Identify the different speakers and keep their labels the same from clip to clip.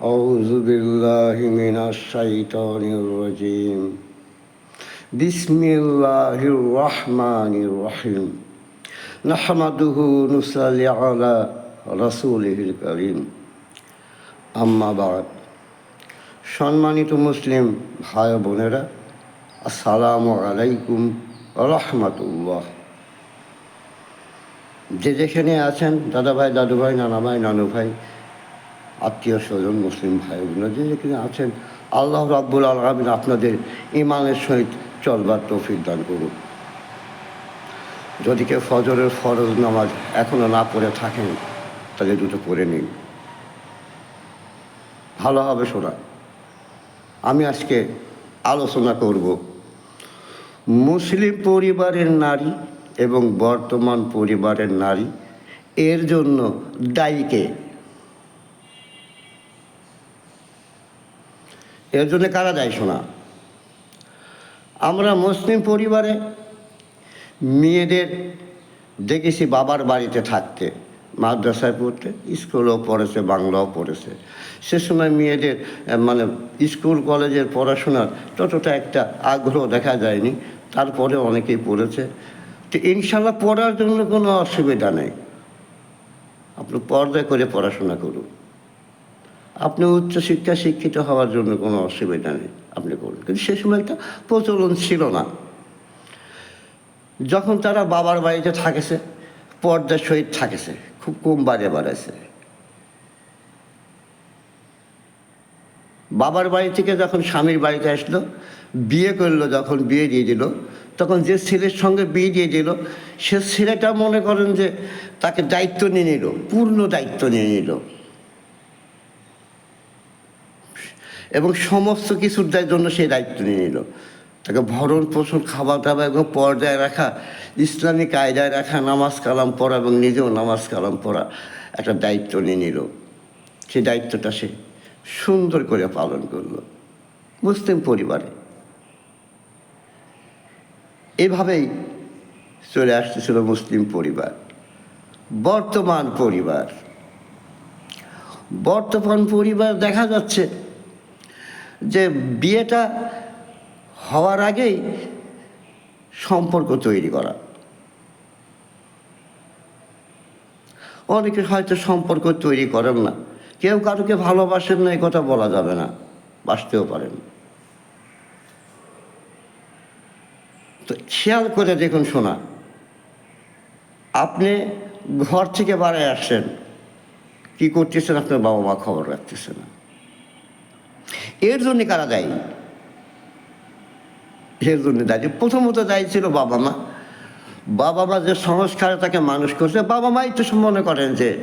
Speaker 1: أعوذ بالله من الشيطان الرجيم بسم الله الرحمن الرحيم نحمده نصلي على رسوله الكريم আম্মা বাদ সম্মানিত মুসলিম ভাই বোনেরা আসসালামু আলাইকুম রহমতুল্লাহ যে যেখানে আছেন দাদা ভাই দাদু ভাই নানা ভাই নানু ভাই আত্মীয় স্বজন, মুসলিম ভাই বোনেরা যে যেখানে আছেন, আল্লাহ রাব্বুল আলমিন আপনাদের ইমানের সহিত চলবার তৌফিক দান করুন। যদি কেউ ফজরের ফরজ নামাজ এখনও না পড়ে থাকেন, তাহলে দুটো পড়ে নিন। ভালো হবে শোনা। আমি আজকে আলোচনা করব মুসলিম পরিবারের নারী এবং বর্তমান পরিবারের নারী, এর জন্য দায়ীকে এর জন্য কারা দায়ী শোনা? আমরা মুসলিম পরিবারে মেয়েদের দেখেছি বাবার বাড়িতে থাকতে, মাদ্রাসায় পড়তে, স্কুলেও পড়েছে, বাংলাও পড়েছে। সে সময় মেয়েদের মানে স্কুল, কলেজের পড়াশোনার ততটা একটা আগ্রহ দেখা যায়নি, তারপরে অনেকেই পড়েছে। তো ইনশাল্লাহ পড়ার জন্য কোনো অসুবিধা নেই। আপনি পর্দায় করে পড়াশোনা করুন। আপনি উচ্চশিক্ষা শিক্ষিত হওয়ার জন্য কোনো অসুবিধা নেই, আপনি করুন। কিন্তু সে সময় একটা প্রচলন ছিল না। যখন তারা বাবার বাড়িতে থাকেছে, পর্দার সহিত থাকেছে, খুব কম বারে বাড়াইছে। বাবার বাড়ি থেকে যখন স্বামীর বাড়িতে আসলো, বিয়ে করল, যখন বিয়ে দিয়ে দিল, তখন যে ছেলের সঙ্গে বিয়ে দিয়ে দিল, সে ছেলেটা মনে করেন যে তাকে দায়িত্ব নিয়ে নিল, পূর্ণ দায়িত্ব নিয়ে নিল। এবং সমস্ত কিছুর জন্য সেই দায়িত্ব নিয়ে নিল। তাকে ভরণ পোষণ, খাবার দাবার এবং পর্দায় রাখা, ইসলামী কায়দায় রাখা, নামাজ কালাম পড়া এবং নিজেও নামাজ কালাম পড়া একটা দায়িত্ব নিয়ে নিল। সেই দায়িত্বটা সে সুন্দর করে পালন করল মুসলিম পরিবারে। এভাবেই চলে আসতেছিল মুসলিম পরিবার। বর্তমান পরিবার। বর্তমান পরিবার দেখা যাচ্ছে যে বিয়েটা হওয়ার আগেই সম্পর্ক তৈরি করা। অনেকে হয়তো সম্পর্ক তৈরি করেন না। কেউ কারোকে ভালোবাসেন না, এই কথা বলা যাবে না বাসতেও পারেন। তো খেয়াল করে দেখুন শোনা, আপনি ঘর থেকে বাড়ায় আসছেন, কি করতেছেন আপনার বাবা মা খবর রাখতেছে না। এর জন্যে কারা দায়ী? এর জন্য দায়ী। প্রথমত দায়ী ছিল বাবা মা। বাবা মা যে সংস্কারে তাকে মানুষ করছে, বাবা মাই তো মনে করেন যে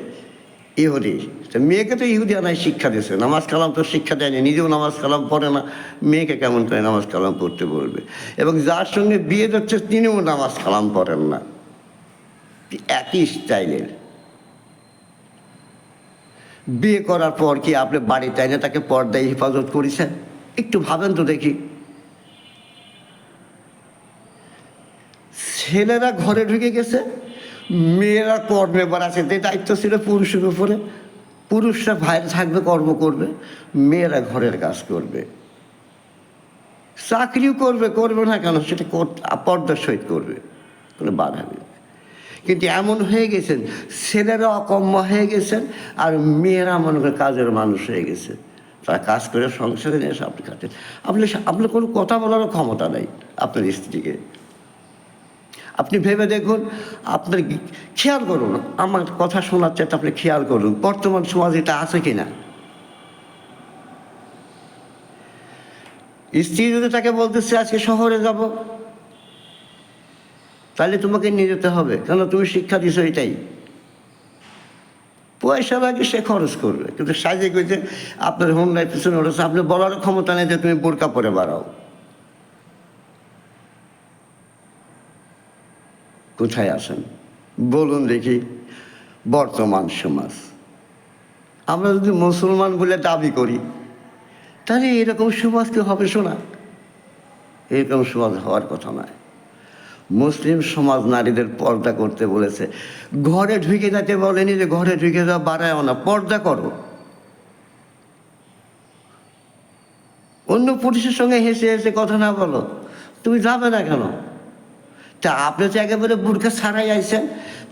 Speaker 1: ইহুদি। মেয়েকে তো ইহুদি আনায় শিক্ষা দিয়েছে নামাজ কালাম তো শিক্ষা দেয়নি, নিজেও নামাজ কালাম পড়ে না। মেয়েকে কেমন করে নামাজ কালাম পড়তে বলবে? এবং যার সঙ্গে বিয়ে যাচ্ছে তিনিও নামাজ কালাম পড়েন না। একই স্টাইলের। বিয়ে করার পর কি আপনি বাড়িতে এনে তাকে পর্দায় হেফাজত করেছেন? একটু ভাবেন তো দেখি। ছেলেরা ঘরে ঢুকে গেছে, মেয়েরা কর্মে বাড়াচ্ছে যে দায়িত্ব ছিল পুরুষের উপরে। পুরুষরা বাইরে থাকবে, কর্ম করবে, মেয়েরা ঘরের কাজ করবে। চাকরিও করবে করবে না কেন? সেটা পর্দার সহিত করবে, কোনো বাধা নেই। কিন্তু এমন হয়ে গেছেন, ছেলেরা অকম্য হয়ে গেছেন আর মেয়েরা মনে করে কাজের মানুষ হয়ে গেছে। তারা কাজ করে সংসারে নিয়ে আপনি খাচ্ছেন আপনি আপনার কোনো কথা বলারও ক্ষমতা নাই আপনার স্ত্রীকে। আপনি ভেবে দেখুন, আপনার খেয়াল করুন, আমার কথা শোনার চাইতে আপনি খেয়াল করুন, বর্তমান সমাজ এটা আছে কি না স্ত্রী যদি তাকে বলতেছে, আজকে শহরে যাব। তাহলে তোমাকে নিয়ে যেতে হবে। কেন তুমি শিক্ষা দিছো এটাই। পয়সা লাগে সে খরচ করবে। কিন্তু সাজে গেছে আপনার হোন্ডায় পিছনে উঠেছে আপনি বলার ক্ষমতা নেই যে তুমি বোরকা পরে বাড়াও। কোথায় আসেন বলুন দেখি, বর্তমান সমাজ। আমরা যদি মুসলমান বলে দাবি করি, তাহলে এরকম সমাজ কি হবে শোনা? এরকম সমাজ হওয়ার কথা নয়। মুসলিম সমাজ নারীদের পর্দা করতে বলেছে। ঘরে ঢুকে যেতে বলেনি যে ঘরে ঢুকে যাওয়া বাড়ায় না, পর্দা করো। অন্য পুরুষের সঙ্গে হেসে হেসে কথা না বলো, তুমি যাবে না কেন? তা আপনি তো একেবারে বুড়কা ছাড়াই আইছেন,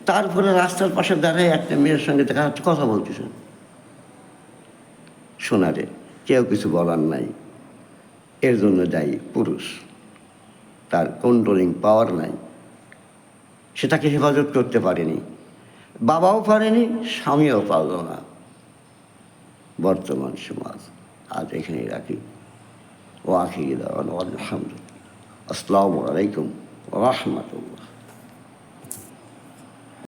Speaker 1: তারপরে রাস্তার পাশে দাঁড়ায় একটা মেয়ের সঙ্গে দেখা কথা বলতেছেন। শোনারে কেউ কিছু বলার নাই, এর জন্য দায়ী পুরুষ। তার কন্ট্রোলিং পাওয়ার নাই। সে তাকে হেফাজত করতে পারেনি। বাবাও পারেনি, স্বামীও পারল না। বর্তমান সমাজ, আজ এখানে রাখি। ও আখি আলহামদুলিল্লাহ আসসালামু আলাইকুম রহমতুল্লাহ।